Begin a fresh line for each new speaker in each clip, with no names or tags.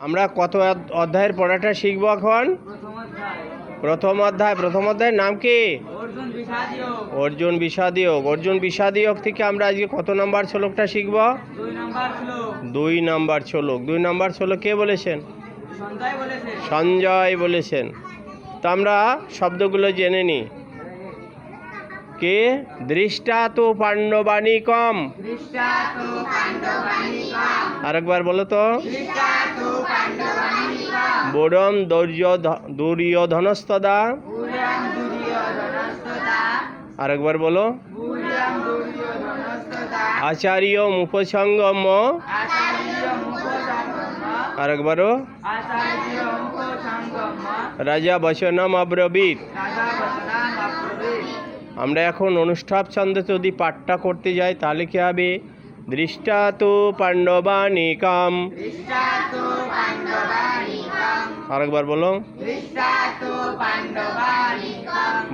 আমরা কত অধ্যায়ের পড়াটা শিখব এখন?
প্রথম অধ্যায়
প্রথম অধ্যায়ের নাম কি?
অর্জুন বিষাদীয়
অর্জুন বিষাদীয়ক থেকে আমরা আজকে কত নম্বর শ্লোকটা শিখব?
দুই নাম্বার
শ্লোক। দুই নম্বর শ্লোক কে বলেছেন?
সঞ্জয়
বলেছেন। তো আমরা শব্দগুলো জেনে নিই কে? দৃষ্টা তো
দৃষ্টাত পাণ্ডবানিকাম
আরেকবার বলো তো। দৌর্য দুর্যোধনস্তদা। আরেকবার বলো। আচার্য মুপসঙ্গম
আচার্য মুখ সঙ্গম
আরেকবারও রাজা বচনম অব্রবীত আমরা এখন অনুষ্ঠাব ছন্দে যদি পাঠটা করতে যাই তাহলে কি হবে? দৃষ্টা তো পাণ্ডবানিকাম। আরেকবার বলো।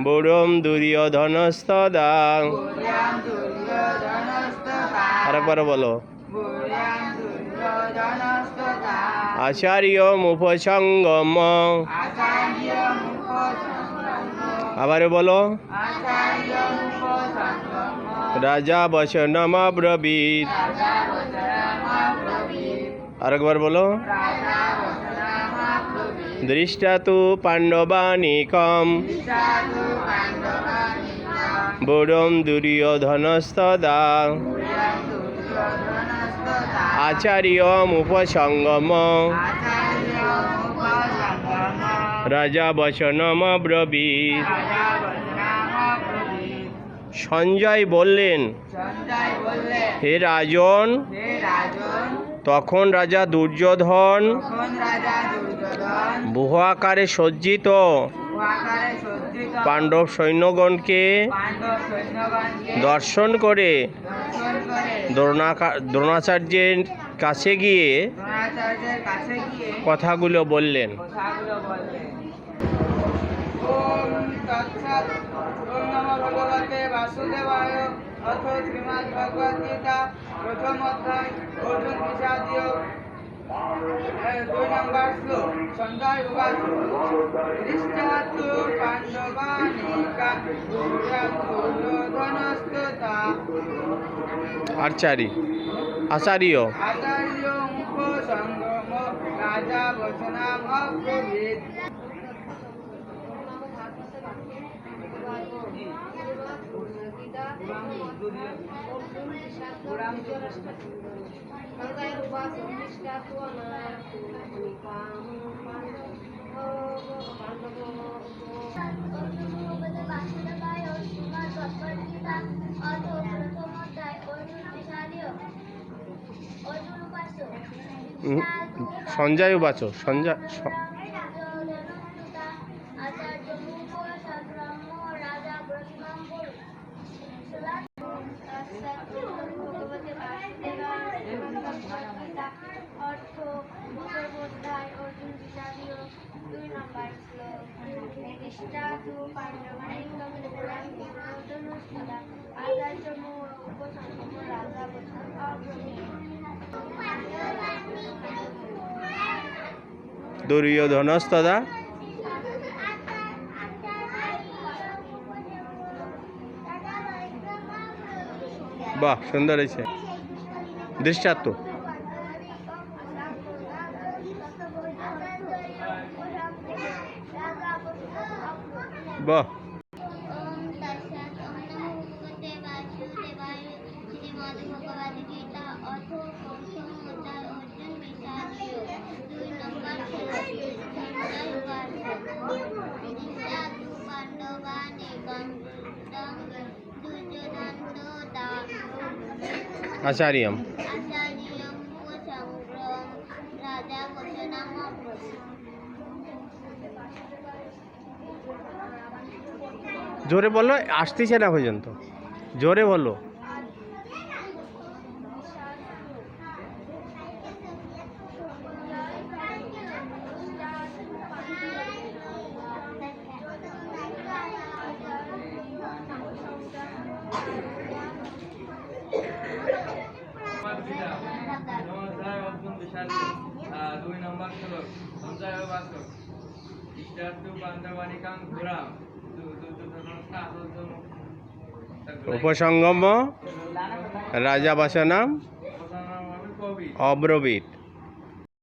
বরম দুর্যোধনস্তদা। আরেকবার বলো। আচার্য মুপসঙ্গম আবার বলো। রাজা বচনাম আরেকবার বলো। দৃষ্টা তো পাণ্ডবানিকম বরম দুর্যোধনস্তদা।
পুরাম দুর্যোধনস্ততা
আচার্য মুপসঙ্গম
আচার্য মুখ সঙ্গম
রাজা বচনম ব্রবীত
রাজা বচনাম অপ্রবীত
সঞ্জয় বললেন হে রাজন তখন রাজা দুর্যোধন বহু সজ্জিত
আকারে সজ্জিত
পাণ্ডব সৈন্যগণকে দর্শন করে দ্রোণাচার্যের কাছে গিয়ে কথাগুলো বললেন।
তৎসৎ। ওম নমো ভগবতে বাসুদেবায় অথ শ্রীমদ্ ভগবদ গীতা প্রথম অধ্যায় অর্জুন বিষাদীয় দুই নম্বর শ্লোক সঞ্জয় উবাচ। দৃষ্টাতু পাণ্ডবানিকা দুর্যোধনস্ততা
আচারি। আচার্য।
আচার্য মুখ সঙ্গম রাজা বচনাম অপ্রবীত
সঞ্জয় উবাচ সঞ্জয় স-
অর্থ মুখোপাধ্যায় অর্জুন বিচারীয় দুই নম্বর শ্লোক নিষ্ঠাতু পাণ্ডবানিকম পুরাণ দুর্যোধনস্তদা আচার্য মূল উপসংগম রাজা বচন
দুর্যোধনস্তদা। বাহ সুন্দর হয়েছে। দৃষ্টাত্ত বাহ।
বচনাম
জোরে বলো আসতেছে না পর্যন্ত। জোরে বলো।
দুই নম্বর
পঞ্চায় বাস ইষ্টার্থ পাণ্ডবানিকাং ঘোরাম।
উপসঙ্গম রাজা বাসনাম
কবি।
অব্রবীত।